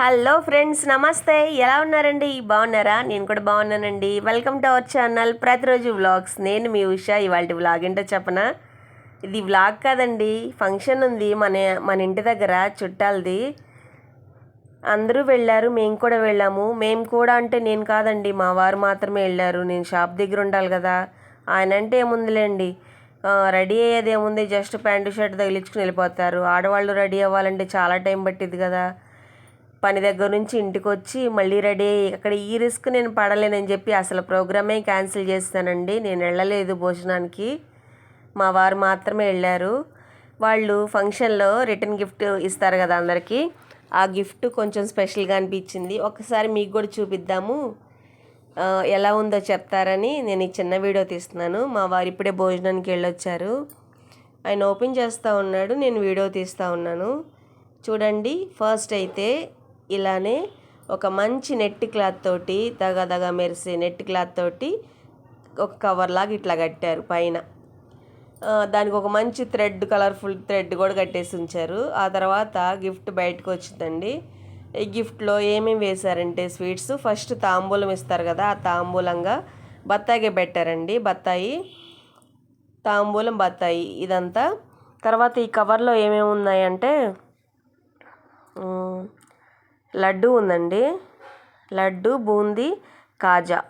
Hello friends నమస్తే. ఎలా ఉన్నారండి? బాగున్నారా? నేను కూడా బాగున్నానండి. వెల్కమ్ టు అవర్ ఛానల్ ప్రతిరోజు వ్లాగ్స్ నేను మీ ఉషా. ఇవాళ వ్లాగ్ ఏంటో చెప్పనా? ఇది వ్లాగ్ కాదండి. ఫంక్షన్ ఉంది మన మన ఇంటి దగ్గర చుట్టాలది. అందరూ వెళ్ళారు. మేము కూడా వెళ్ళాము. మేము కూడా అంటే నేను కాదండి. మా వారు మాత్రమే వెళ్ళారు. నేను షాప్ దగ్గర ఉండాలి కదా. ఆయన అంటే ఏముందిలేండి. రెడీ అయ్యేది ఏముంది? జస్ట్ ప్యాంటు షర్ట్ తగిలించుకుని వెళ్ళిపోతారు. ఆడవాళ్ళు రెడీ అవ్వాలంటే చాలా టైం పట్టింది కదా. పని దగ్గర నుంచి ఇంటికి వచ్చి మళ్ళీ రెడీ అయ్యి అక్కడ ఈ రిస్క్ నేను పడలేనని చెప్పి అసలు ప్రోగ్రామే క్యాన్సిల్ చేస్తానండి. నేను వెళ్ళలేదు భోజనానికి. మా వారు మాత్రమే వెళ్ళారు. వాళ్ళు ఫంక్షన్లో రిటర్న్ గిఫ్ట్ ఇస్తారు కదా అందరికీ. ఆ గిఫ్ట్ కొంచెం స్పెషల్గా అనిపించింది. ఒకసారి మీకు కూడా చూపిద్దాము. ఎలా ఉందో చెప్తారని నేను ఈ చిన్న వీడియో తీస్తున్నాను. మా వారు ఇప్పుడే భోజనానికి వెళ్ళొచ్చారు. ఆయన ఓపెన్ చేస్తూ ఉన్నాడు. నేను వీడియో తీస్తూ ఉన్నాను. చూడండి ఫస్ట్ అయితే ఇలానే ఒక మంచి నెట్ క్లాత్ తోటి దగదగ మెరిసే నెట్ క్లాత్ తోటి ఒక కవర్ లాగా ఇట్లా కట్టారు పైన. దానికి ఒక మంచి థ్రెడ్ కలర్ఫుల్ థ్రెడ్ కూడా కట్టేసి ఉంచారు. ఆ తర్వాత గిఫ్ట్ బయటకు వచ్చిందండి. ఈ గిఫ్ట్లో ఏమేమి వేశారంటే స్వీట్స్. ఫస్ట్ తాంబూలం ఇస్తారు కదా ఆ తాంబూలంగా బత్తాయిగా పెట్టారండి. బత్తాయి తాంబూలం బత్తాయి ఇదంతా. తర్వాత ఈ కవర్లో ఏమేమి ఉన్నాయంటే లడ్డు ఉందండి. లడ్డు బూందీ కాజా.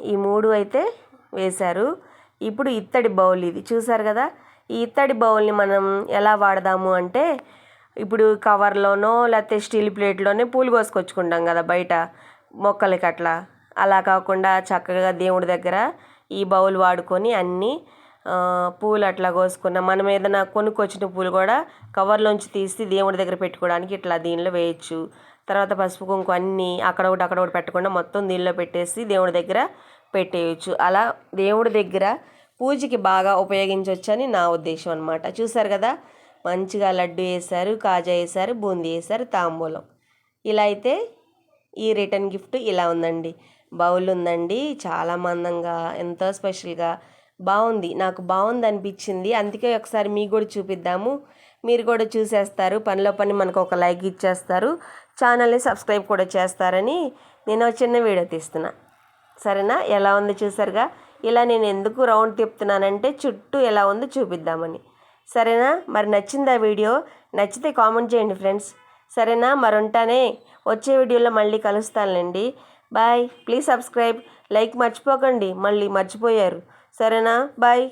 ఈ మూడు అయితే వేశారు. ఇప్పుడు ఇత్తడి బౌల్ ఇది. చూసారు కదా? ఈ ఇత్తడి బౌల్ని మనం ఎలా వాడదాము అంటే ఇప్పుడు కవర్లోనో లేకపోతే స్టీల్ ప్లేట్లోనే పూలు కోసుకొచ్చుకుంటాం కదా బయట మొక్కలకి అట్లా. అలా కాకుండా చక్కగా దేవుడి దగ్గర ఈ బౌల్ వాడుకొని అన్నీ పూలు అట్లా కోసుకున్న మనం ఏదైనా కొనుక్కొచ్చిన పూలు కూడా కవర్లోంచి తీసి దేవుడి దగ్గర పెట్టుకోవడానికి ఇట్లా దీనిలో వేయచ్చు. తర్వాత పసుపు కుంకుమ అన్నీ అక్కడ ఒకటి అక్కడ ఒకటి పెట్టకుండా మొత్తం దీనిలో పెట్టేసి దేవుడి దగ్గర పెట్టేయచ్చు. అలా దేవుడి దగ్గర పూజకి బాగా ఉపయోగించవచ్చని నా ఉద్దేశం అనమాట చూసారు కదా? మంచిగా లడ్డు వేశారు కాజా వేశారు బూందీ వేశారు తాంబూలం. ఇలా అయితే ఈ రిటర్న్ గిఫ్ట్ ఇలా ఉందండి. బౌల్ ఉందండి చాలా మందంగా ఎంతో స్పెషల్గా బాగుంది నాకు బాగుంది అనిపించింది అందుకే ఒకసారి మీకు కూడా చూపిద్దాము. మీరు కూడా చూసేస్తారు. పనిలో పని మనకు ఒక లైక్ ఇచ్చేస్తారు. ఛానల్ని సబ్స్క్రైబ్ కూడా చేస్తారని నేను ఒక చిన్న వీడియో తీస్తున్నా. సరేనా? ఎలా ఉంది చూసారుగా? ఇలా నేను ఎందుకు రౌండ్ తిప్పుతున్నానంటే చుట్టూ ఎలా ఉందో చూపిద్దామని. సరేనా? మరి నచ్చిందా వీడియో? నచ్చితే కామెంట్ చేయండి ఫ్రెండ్స్. సరేనా? మరి ఉంటానే వచ్చే వీడియోలో మళ్ళీ కలుస్తానులేండి. బాయ్. Please subscribe. లైక్ మర్చిపోకండి. మళ్ళీ మర్చిపోయారు. సరేనా? బాయ్.